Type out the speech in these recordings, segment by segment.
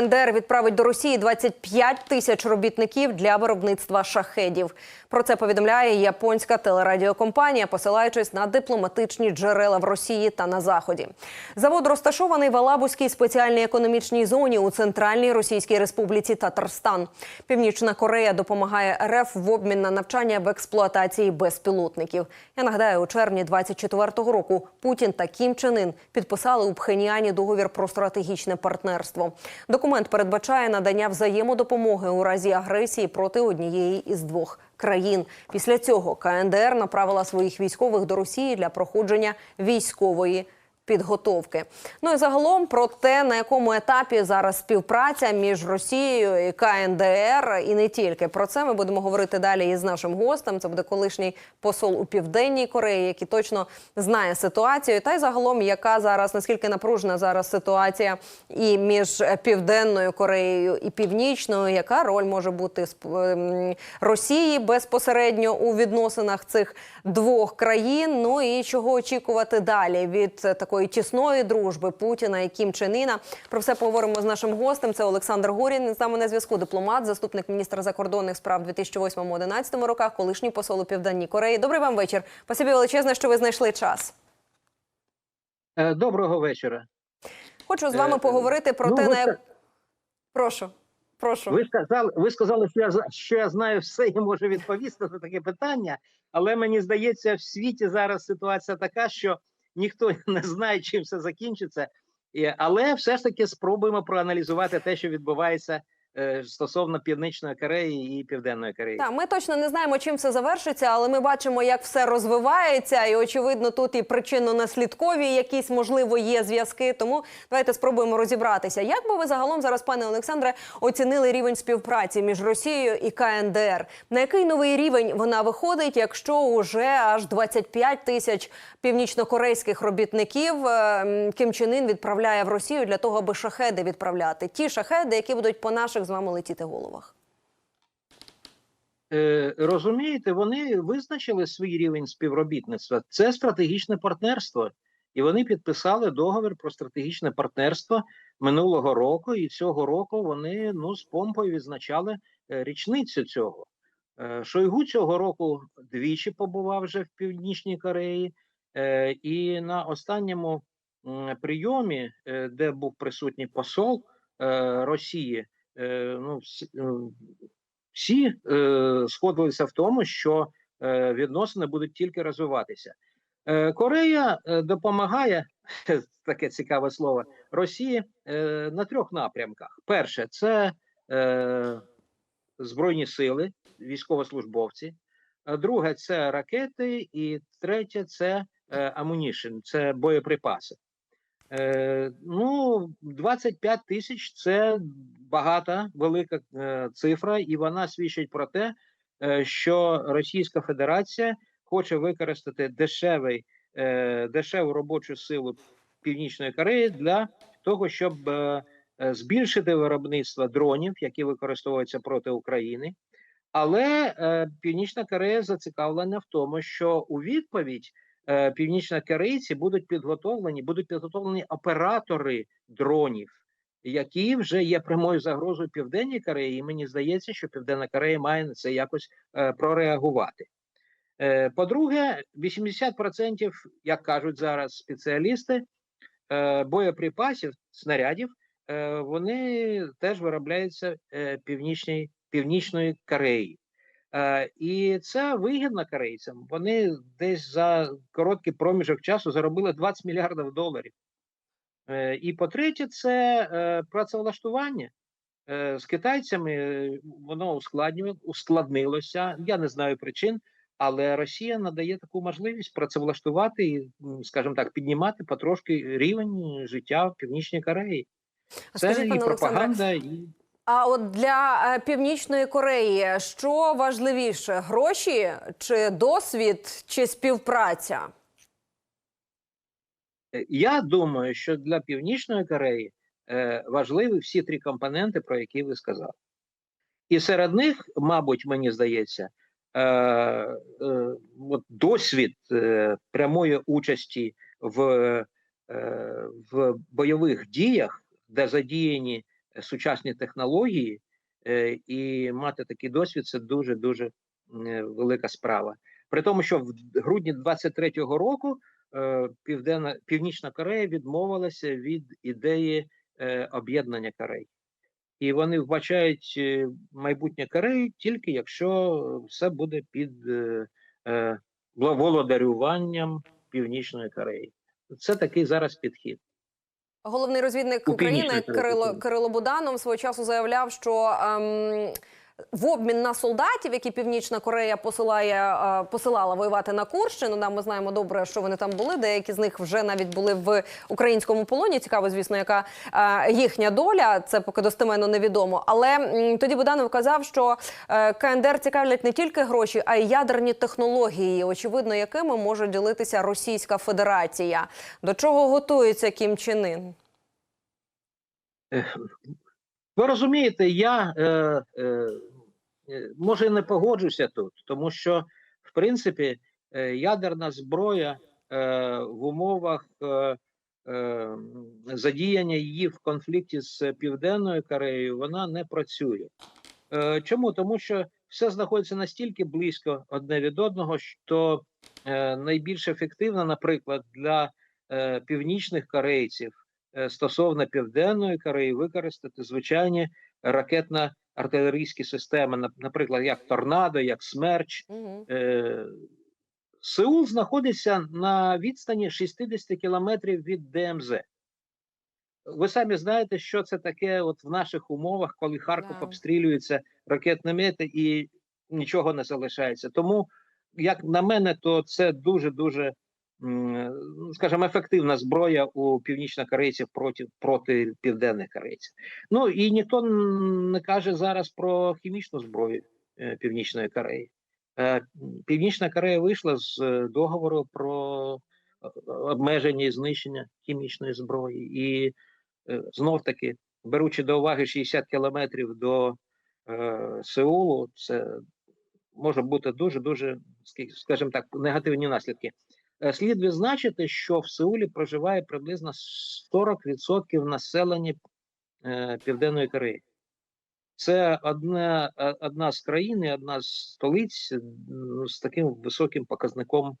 НДР відправить до Росії 25 тисяч робітників для виробництва шахедів. Про це повідомляє японська телерадіокомпанія, посилаючись на дипломатичні джерела в Росії та на заході. Завод розташований в Алабузькій спеціальній економічній зоні у центральній Російській республіці Татарстан. Північна Корея допомагає РФ в обмін на навчання в експлуатації безпілотників. Я нагадаю, у червні 24-го року Путін та Кім Чен Ін підписали у Пхеньяні договір про стратегічне партнерство. Документ передбачає надання взаємодопомоги у разі агресії проти однієї із двох країн. Після цього КНДР направила своїх військових до Росії для проходження військової. Підготовки. Ну і загалом про те, на якому етапі зараз співпраця між Росією і КНДР, і не тільки про це ми будемо говорити далі із нашим гостем. Це буде колишній посол у південній Кореї, який точно знає ситуацію. Та й загалом, яка зараз наскільки напружена зараз ситуація і між південною Кореєю і північною, яка роль може бути сп- ем, Росії безпосередньо у відносинах цих двох країн? Ну і чого очікувати далі від е, такої тісної дружби Путіна і Кім Чен Іна? Про все поговоримо з нашим гостем. Це Олександр Горін. З нами на зв'язку. Дипломат, заступник міністра закордонних справ 2008-2011 роках, колишній посол у південній Кореї. Добрий вам вечір. Спасибі величезне, що ви знайшли час. Е, Доброго вечора. Хочу з вами Е, поговорити про ну, те, на як... прошу. Прошу. Ви сказали, ви сказали, що я що я знаю все і можу відповісти на таке питання, але мені здається, в світі зараз ситуація така, що ніхто не знає, чим все закінчиться. Але все ж таки спробуємо проаналізувати те, що відбувається стосовно Північної Кореї і Південної Кореї. Так, ми точно не знаємо, чим все завершиться, але ми бачимо, як все розвивається, і очевидно, тут і причинно-наслідкові якісь можливо є зв'язки. Тому давайте спробуємо розібратися. Як би ви загалом зараз, пане Олександре, оцінили рівень співпраці між Росією і КНДР? На який новий рівень вона виходить, якщо уже аж 25 тисяч північнокорейських робітників е, Кім Чен Ін відправляє в Росію для того, аби шахеди відправляти? Ті шахеди, які будуть по наших з вами летіти головах. Е, розумієте, вони визначили свій рівень співробітництва. Це стратегічне партнерство, і вони підписали договір про стратегічне партнерство минулого року. І цього року вони ну з помпою відзначали е, річницю цього. Е, Шойгу цього року двічі побував вже в Північній Кореї, і на останньому прийомі, де був присутній посол Росії, ну всі- е, всі е, сходилися в тому, що е, відносини будуть тільки розвиватися. Е, Корея е, допомагає таке цікаве слово Росії е, на трьох напрямках: перше, це е, збройні сили, військовослужбовці. Друге це ракети, і третє це амунішн, це боєприпаси. Е, ну, 25 тисяч це багата, велика е, цифра, і вона свідчить про те, е, що Російська Федерація хоче використати дешевий, е, дешеву робочу силу Північної Кореї для того, щоб е, е, збільшити виробництво дронів, які використовуються проти України. Але е, Північна Корея зацікавлена в тому, що у відповідь північнокорейці будуть підготовлені, будуть підготовлені оператори дронів, які вже є прямою загрозою Південній Кореї. І мені здається, що Південна Корея має на це якось е, прореагувати. Е, по-друге, 80%, як кажуть зараз спеціалісти, е, боєприпасів, снарядів, е, вони теж виробляються е, північній, північної Кореї. Е, і це вигідно корейцям. Вони десь за короткий проміжок часу заробили 20 мільярдів доларів. Е, і по-третє, це е, працевлаштування. З китайцями воно ускладнилося. Я не знаю причин, але Росія надає таку можливість працевлаштувати і, скажімо так, піднімати потрошки рівень життя в Північній Кореї. А Це скажіть, і пропаганда, і А от для е, північної Кореї що важливіше: гроші чи досвід, чи співпраця? Е, Я думаю, що для Північної Кореї е, важливі всі три компоненти, про які ви сказали. І серед них, мабуть, мені здається, досвід прямої участі в, в бойових діях, де задіяні сучасні технології, е, і мати такий досвід це дуже дуже велика справа. При тому, що в грудні 23-го року е, Південна Північна Корея відмовилася від ідеї е, об'єднання Кореї. І вони вбачають е, майбутнє Кореї тільки якщо все буде під е, е, володарюванням Північної Кореї. Це такий зараз підхід. Головний розвідник України Кирило. Кирило Буданов свого часу заявляв, що ем, в обмін на солдатів, які Північна Корея посилає е, посилала воювати на Курщину. Да, ми знаємо добре, що вони там були. Деякі з них вже навіть були в українському полоні. Цікаво, звісно, яка е, їхня доля. Це поки достеменно невідомо. Але тоді Буданов казав, що е, КНДР цікавлять не тільки гроші, а й ядерні технології, очевидно, якими може ділитися Російська Федерація. До чого готується Кім Чен Ін? Ви розумієте, я е, е, е, може не погоджуся тут, тому що в принципі е, ядерна зброя е, в умовах е, е, задіяння її в конфлікті з Південною Кореєю вона не працює. Е, чому? Тому що все знаходиться настільки близько одне від одного, що е, найбільш ефективно, наприклад, для е, північних корейців стосовно Південної Кореї використати звичайні ракетно-артилерійські системи, наприклад, як Торнадо, як Смерч. Угу. Е, Сеул знаходиться на відстані 60 кілометрів від ДМЗ. Ви самі знаєте, що це таке от в наших умовах, коли Харків Да. обстрілюється ракетними і нічого не залишається. Тому, як на мене, то це дуже дуже, скажімо, ефективна зброя у північнокорейців проти, проти південних корейців. Ну і ніхто не каже зараз про хімічну зброю е, Північної Кореї. Е, Північна Корея вийшла з е, договору про е, обмеження і знищення хімічної зброї, і знов таки, беручи до уваги 60 кілометрів до е, Сеулу, це може бути дуже дуже, скажімо так, негативні наслідки. Е, Слід відзначити, що в Сеулі проживає приблизно 40% населення е, Південної Кореї. Це одна, е, одна з країн, одна з столиць з таким високим показником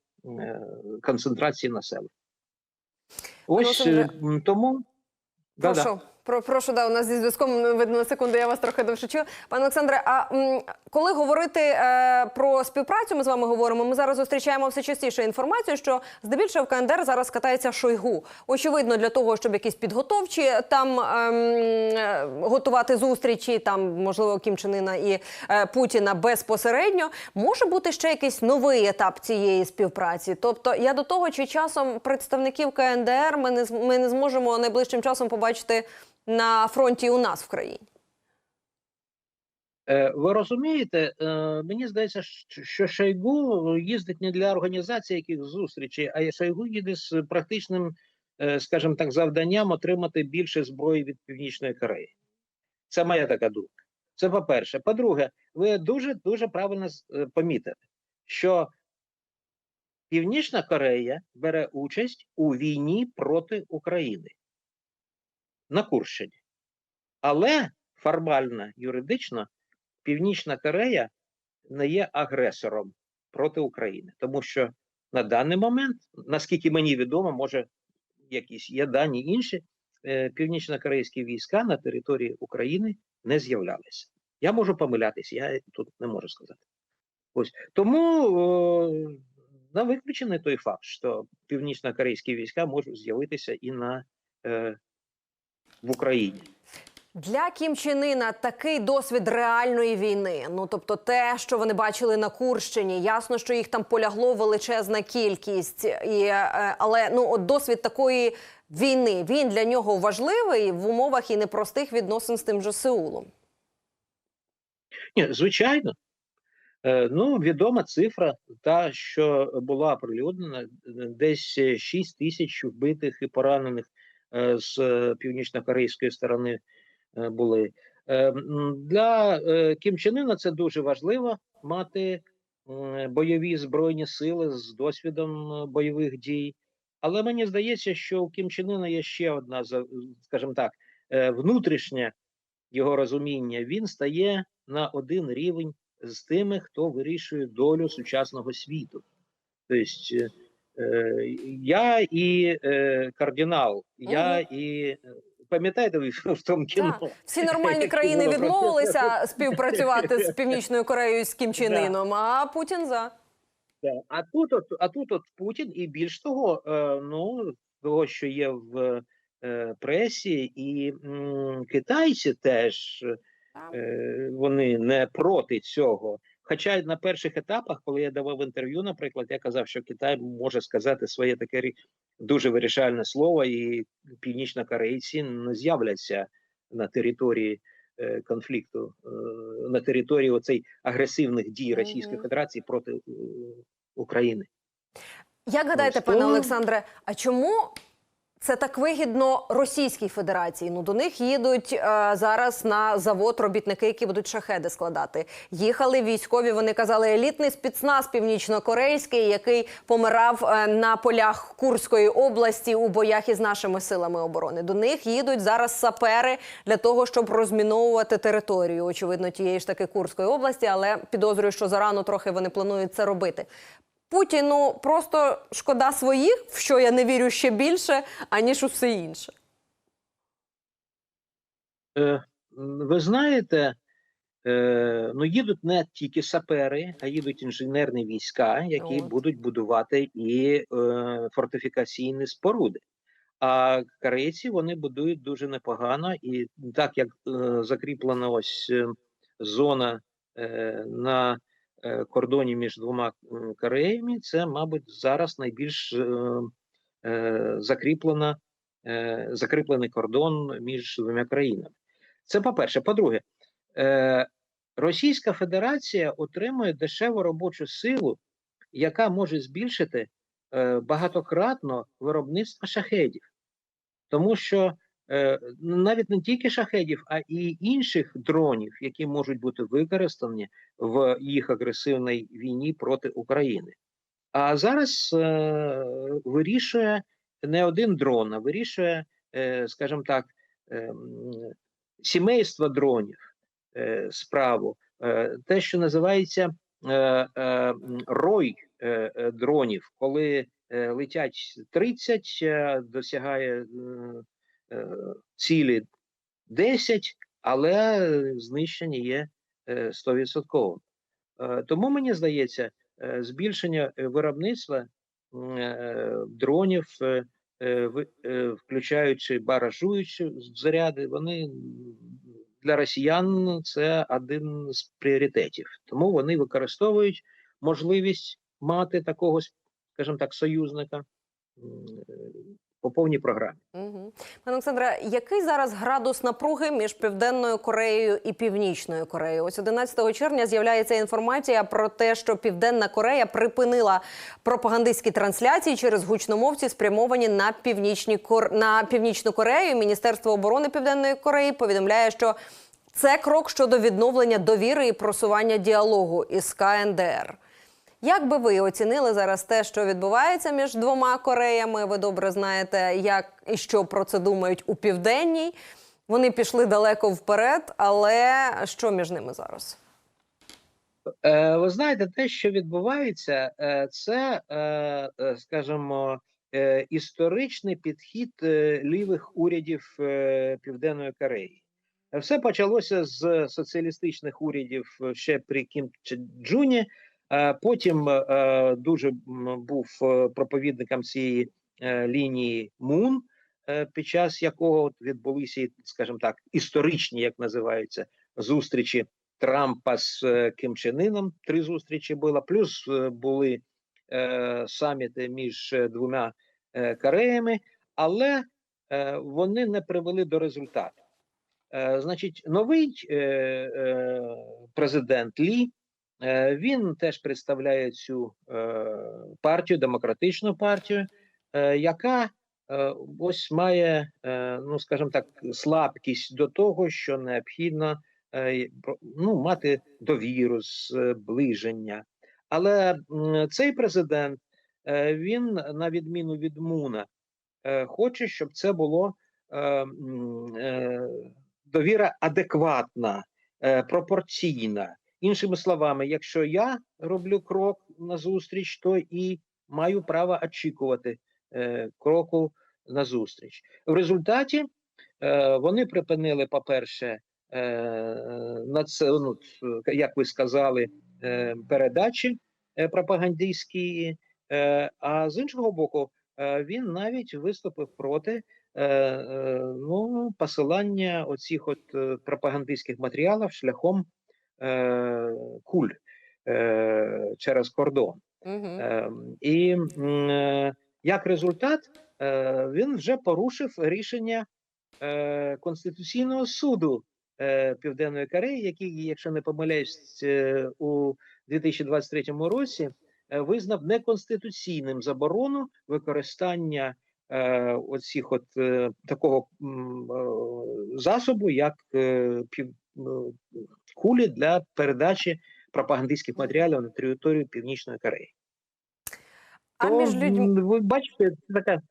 концентрації населення. Ось тому. Да-да. Прошу, про, прошу, да, у нас зі зв'язком ну, видно на секунду, я вас трохи довше чую. Пане Олександре, а м, коли говорити е, про співпрацю, ми з вами говоримо. Ми зараз зустрічаємо все частіше інформацію, що здебільшого в КНДР зараз катається Шойгу. Очевидно, для того, щоб якісь підготовчі там ем, е, готувати зустрічі, там можливо Кім Чен Іна і е, Путіна безпосередньо, може бути ще якийсь новий етап цієї співпраці. Тобто, я до того, чи часом представників КНДР ми не ми не зможемо найближчим часом побачити на фронті у нас в країні. Е, Ви розумієте, е, мені здається, що Шойгу їздить не для організації яких зустрічей, а Шойгу їде з практичним, е, скажімо так, завданням отримати більше зброї від Північної Кореї. Це моя така думка. Це по-перше. По-друге, ви дуже дуже правильно помітили, що Північна Корея бере участь у війні проти України на Курщині. Але формально, юридично, Північна Корея не є агресором проти України, тому що на даний момент, наскільки мені відомо, може якісь є дані інші, е, північно-корейські війська на території України не з'являлися. Я можу помилятися, я тут не можу сказати. Ось тому о, не виключений той факт, що північно-корейські війська можуть з'явитися і на е, в Україні. Для Кім Чен Іна такий досвід реальної війни. Ну тобто, те, що вони бачили на Курщині, ясно, що їх там полягло величезна кількість, і, е, але ну от досвід такої війни він для нього важливий в умовах і непростих відносин з тим же Сеулом. Ні, звичайно. Е, Ну, відома цифра, та, що була оприлюднена, десь 6 тисяч вбитих і поранених з е, північно-корейської сторони е, були. Е, Для е, Кім Чен Іна це дуже важливо мати бойові збройні сили з досвідом е, бойових дій. Але мені здається, що у Кім Чен Іна є ще одна, скажімо так, е, внутрішня його розуміння, він стає на один рівень з тими, хто вирішує долю сучасного світу. Тобто е, е, я і е, кардинал, я і пам'ятаєте ви в тому кіно? Так. Всі нормальні країни відмовилися співпрацювати з Північною Кореєю з Кім Чен. Іном, а Путін за. Да. А тут, от, а тут от Путін, і більш того, е, ну того, що є в е, пресі, і китайці теж е, вони не проти цього. Хоча на перших етапах, коли я давав інтерв'ю, наприклад, я казав, що Китай може сказати своє таке дуже вирішальне слово, і північнокорейці не з'являться на території е, конфлікту, е, на території оцей агресивних дій Російської. Федерації проти е, України. Як гадаєте, Ось пане Олександре, а чому це так вигідно Російській Федерації? Ну до них їдуть е, зараз на завод робітники, які будуть шахеди складати. Їхали військові. Вони казали, елітний спецназ північно-корейський, який помирав е, на полях Курської області у боях із нашими силами оборони. До них їдуть зараз сапери для того, щоб розміновувати територію, очевидно, тієї ж таки Курської області, але підозрюю, що зарано трохи вони планують це робити. Путіну просто шкода своїх, в що я не вірю ще більше, аніж у все інше. Е, ви знаєте, е, ну їдуть не тільки сапери, а їдуть інженерні війська, які От. будуть будувати і е, фортифікаційні споруди. А корейці вони будують дуже непогано, і так як е, закріплена ось е, зона е, на кордоні між двома Кореями, це, мабуть, зараз найбільш е, е, закріплена, е, закріплений кордон між двома країнами. Це по-перше. По-друге, е, Російська Федерація отримує дешеву робочу силу, яка може збільшити е, багатократно виробництво шахедів. Тому що е, навіть не тільки шахедів, а і інших дронів, які можуть бути використані в їх агресивній війні проти України. А зараз е, вирішує не один дрон, а вирішує, е, скажімо так, е, сімейство дронів е, справу, е, те, що називається е, е, рой е, е, дронів, коли е, летять 30, е, досягає е, е, цілі 10, але знищення є е, 100%. Е, Тому мені здається, е, збільшення е, виробництва е, дронів, е, е, е, включаючи баражуючі заряди, вони для росіян це один з пріоритетів. Тому вони використовують можливість мати такого, скажімо так, союзника е, по повній програмі. Угу. Пане Олександре, який зараз градус напруги між Південною Кореєю і Північною Кореєю? Ось 11 червня з'являється інформація про те, що Південна Корея припинила пропагандистські трансляції через гучномовці, спрямовані на північні Кор... на північну Корею. Міністерство оборони Південної Кореї повідомляє, що це крок щодо відновлення довіри і просування діалогу із КНДР. Як би ви оцінили зараз те, що відбувається між двома Кореями? Ви добре знаєте, як і що про це думають у південній. Вони пішли далеко вперед, але що між ними зараз? Е, ви знаєте, те, що відбувається, е, це, е, е, скажімо, історичний підхід лівих урядів Південної Кореї. Все почалося з соціалістичних урядів ще при Кім Джуні. Е, Потім е, дуже був е, проповідником цієї е, лінії Мун, е, під час якого відбулися, скажімо так, історичні, як називаються, зустрічі Трампа з е, Ким Іном. Три зустрічі було, плюс е, були е, саміти між е, двома е, Кореями, але е, вони не привели до результату. Е, значить, новий е, е, президент Лі. Е, Він теж представляє цю е, партію, демократичну партію, е, яка ось має, ну скажімо так, слабкість до того, що необхідно ну, мати довіру, зближення. Але цей президент він, на відміну від Муна, хоче, щоб це було довіра адекватна, пропорційна. Іншими словами, якщо я роблю крок назустріч, то і маю право очікувати е, кроку назустріч. В результаті е, вони припинили, по-перше, е, на це, ну, як ви сказали, е, передачі е, пропагандистські, е, а з іншого боку, е, він навіть виступив проти е, е, ну, посилання оцих от е, пропагандистських матеріалів шляхом е, куль е, через кордон. Угу. Ем, І е, як результат, е, він вже порушив рішення е, Конституційного суду е, Південної Кореї, який, якщо не помиляюсь, е, у 2023 році е, визнав неконституційним заборону використання е, оцих от е, такого е, засобу, як е, пів, е, кулі для передачі пропагандистських матеріалів на територію Північної Кореї. А То, між людьми. Ви бачите, це така.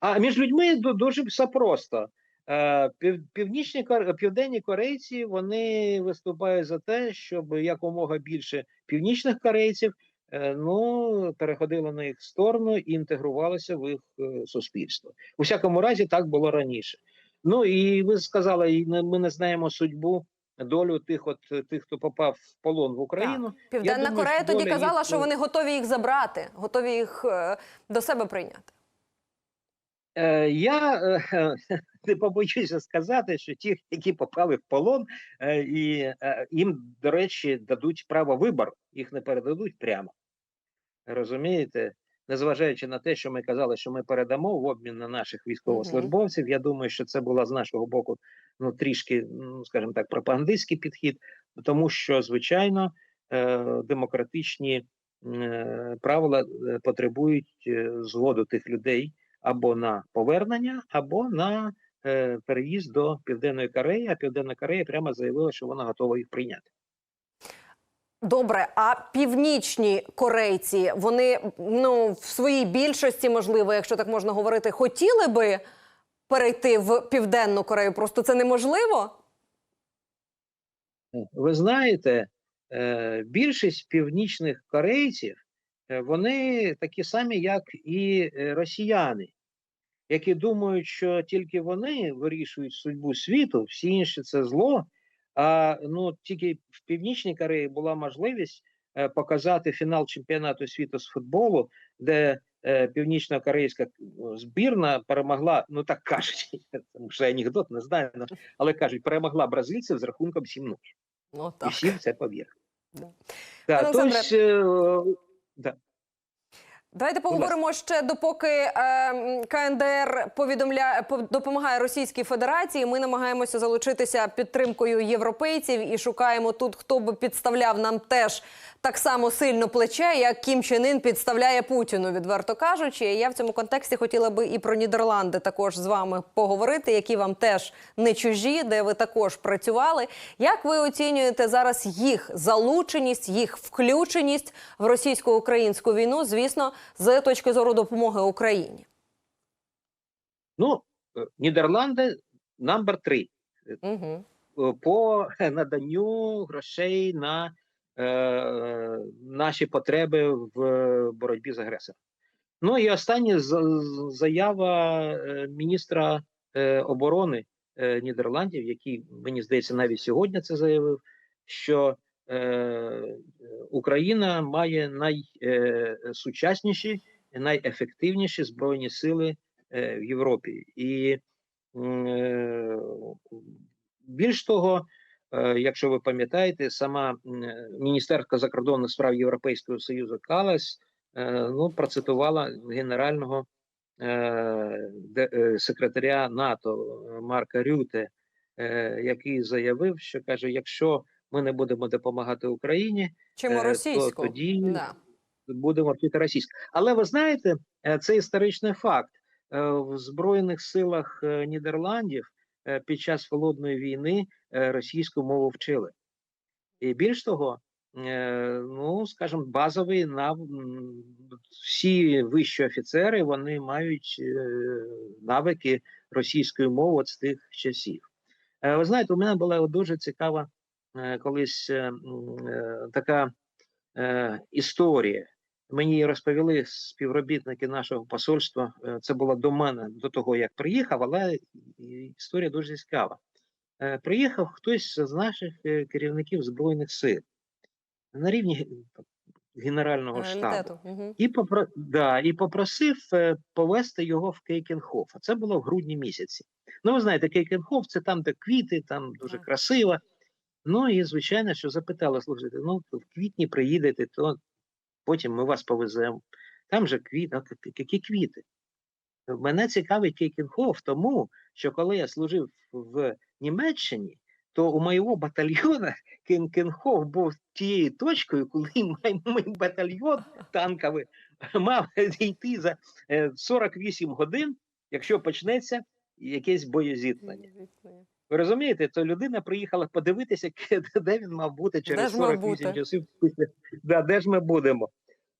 А між людьми дуже все просто. Е, Північні південні корейці вони виступають за те, щоб якомога більше північних корейців е, ну, переходило на їх сторону і інтегрувалося в їх е, суспільство. У всякому разі, так було раніше. Ну і ви сказали, ми не знаємо судьбу, долю тих, от тих, хто попав в полон в Україну. Південна думаю, Корея тоді доля казала, їх, що вони готові їх забрати, готові їх е, до себе прийняти. Е, я е, не побоюся сказати, що ті, які попали в полон, е, і е, їм, до речі, дадуть право вибору, їх не передадуть прямо. Розумієте? Незважаючи на те, що ми казали, що ми передамо в обмін на наших військовослужбовців, я думаю, що це була з нашого боку ну, трішки, ну, скажімо так, пропагандистський підхід, тому що, звичайно, е, демократичні е, правила е, потребують згоду тих людей або на повернення, або на переїзд до Південної Кореї. А Південна Корея прямо заявила, що вона готова їх прийняти. Добре, а північні корейці, вони ну в своїй більшості, можливо, якщо так можна говорити, хотіли би перейти в південну Корею. Просто це неможливо. Ви знаєте, е, більшість північних корейців е, вони такі самі, як і е, росіяни, які думають, що тільки вони вирішують судьбу світу, всі інші це зло. А ну тільки в Північній Кореї була можливість е, показати фінал чемпіонату світу з футболу, де е, північно-корейська ну, збірна перемогла, ну так кажуть, це вже анекдот, не знаю, ну, але кажуть, перемогла бразильців з рахунком 7-0. Ну так. всі в це повірили. Да. Так, Пане тож, е, да. Давайте поговоримо ще допоки е, КНДР повідомляє по- допомагає Російській Федерації. Ми намагаємося залучитися підтримкою європейців і шукаємо тут, хто би підставляв нам теж так само сильно плече, як Кім Чен Ін підставляє Путіну, відверто кажучи. Я в цьому контексті хотіла би і про Нідерланди також з вами поговорити, які вам теж не чужі, де ви також працювали. Як ви оцінюєте зараз їх залученість, їх включеність в російсько-українську війну, звісно, з точки зору допомоги Україні? Ну, е, Нідерланди номер три Угу. по наданню грошей на е, наші потреби в боротьбі з агресором. Ну і остання заява е, міністра е, оборони Нідерландів, який, мені здається, навіть сьогодні це заявив, що Україна має найсучасніші, найефективніші збройні сили в Європі. І більш того, якщо ви пам'ятаєте, сама міністерка закордонних справ Європейського Союзу Калас е, ну, процитувала генерального е, е, секретаря НАТО е, Марка Рюте, е, який заявив, що каже: якщо ми не будемо допомагати Україні, Чому Е, то тоді Да. будемо вчити російську. Але ви знаєте, е, це історичний факт. Е, В Збройних силах е, Нідерландів е, під час холодної війни е, російську мову вчили. І більш того, е, ну скажімо, базовий нав... м, всі вищі офіцери вони мають е, навики російської мови з тих часів. Е, Ви знаєте, у мене була дуже цікава е, колись е, е, така е, історія. Мені розповіли співробітники нашого посольства. Е, Це було до мене до того, як приїхав, але історія дуже цікава. Е, Приїхав хтось з наших е, керівників збройних сил на рівні генерального штабу. І, попро... да, і попросив повести його в Кейкенхоф. А це було в грудні місяці. Ну, ви знаєте, Кейкенхоф це там, де квіти, там дуже красиво. Ну і звичайно, що запитали, слухайте, ну в квітні приїдете, то потім ми вас повеземо. Там же квіти, які- квіти. Мене цікавить Кейкенхоф, тому що коли я служив в Німеччині, то у моєго батальйона Кейкенхоф був тією точкою, коли мій, батальйон танковий мав йти за е, 48 годин, якщо почнеться якесь боєзіткнення. Ви розумієте, то людина приїхала подивитися, де він мав бути через мав 48 часів. Да, де ж ми будемо?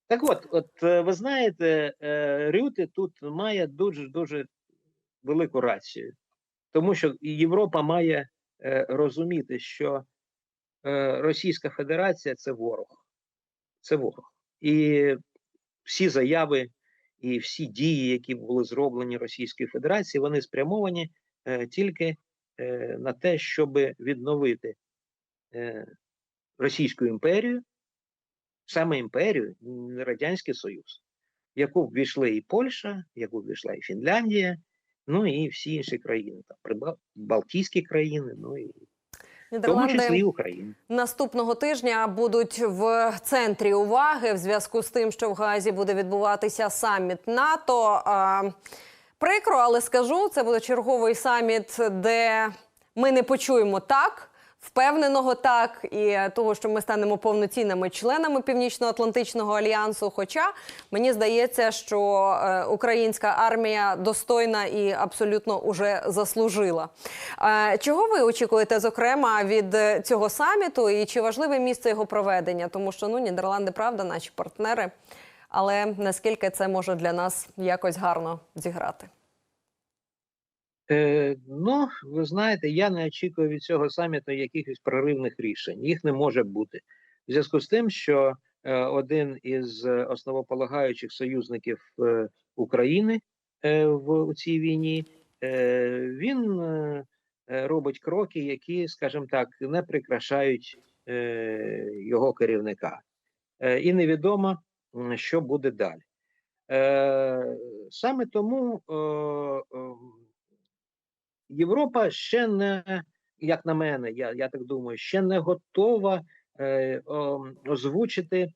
Так от, от е, ви знаєте, е, Рюте тут має дуже дуже велику рацію, тому що Європа має е, розуміти, що Російська Федерація це ворог. Це ворог. І всі заяви і всі дії, які були зроблені Російською Федерацією, вони спрямовані тільки на те, щоб відновити е, Російську імперію, саме імперію, не Радянський Союз, в яку ввійшли і Польща, в яку ввійшла і Фінляндія, ну і всі інші країни, там, Балтійські країни, ну і в тому числі Україна. наступного тижня будуть в центрі уваги в зв'язку з тим, що в Газі буде відбуватися саміт НАТО. Прикро, але скажу, це буде черговий саміт, де ми не почуємо так. Впевненого так і того, що ми станемо повноцінними членами Північно-Атлантичного альянсу. Хоча мені здається, що е, українська армія достойна і абсолютно уже заслужила. Е, чого ви очікуєте, зокрема, від е, цього саміту, і чи важливе місце його проведення? Тому що ну Нідерланди, правда, наші партнери. Але наскільки це може для нас якось гарно зіграти? Е, ну, ви знаєте, я не очікую від цього саміту якихось проривних рішень. Їх не може бути. В зв'язку з тим, що е, один із основополагаючих союзників е, України е, в у цій війні, е, він е, е, робить кроки, які, скажімо так, не прикрашають е, його керівника. Е, і невідомо, що буде далі. Е, саме тому е, е, Європа ще не, як на мене, я, я так думаю, ще не готова озвучити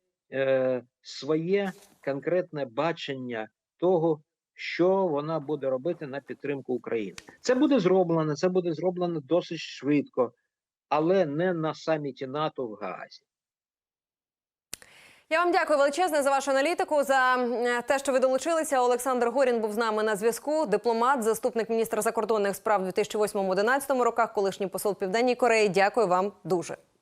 своє конкретне бачення того, що вона буде робити на підтримку України. Це буде зроблено, це буде зроблено досить швидко, але не на саміті НАТО в Гаазі. Я вам дякую величезне за вашу аналітику, за те, що ви долучилися. Олександр Горін був з нами на зв'язку. Дипломат, заступник міністра закордонних справ у 2008-2011 роках, колишній посол Південній Кореї. Дякую вам дуже.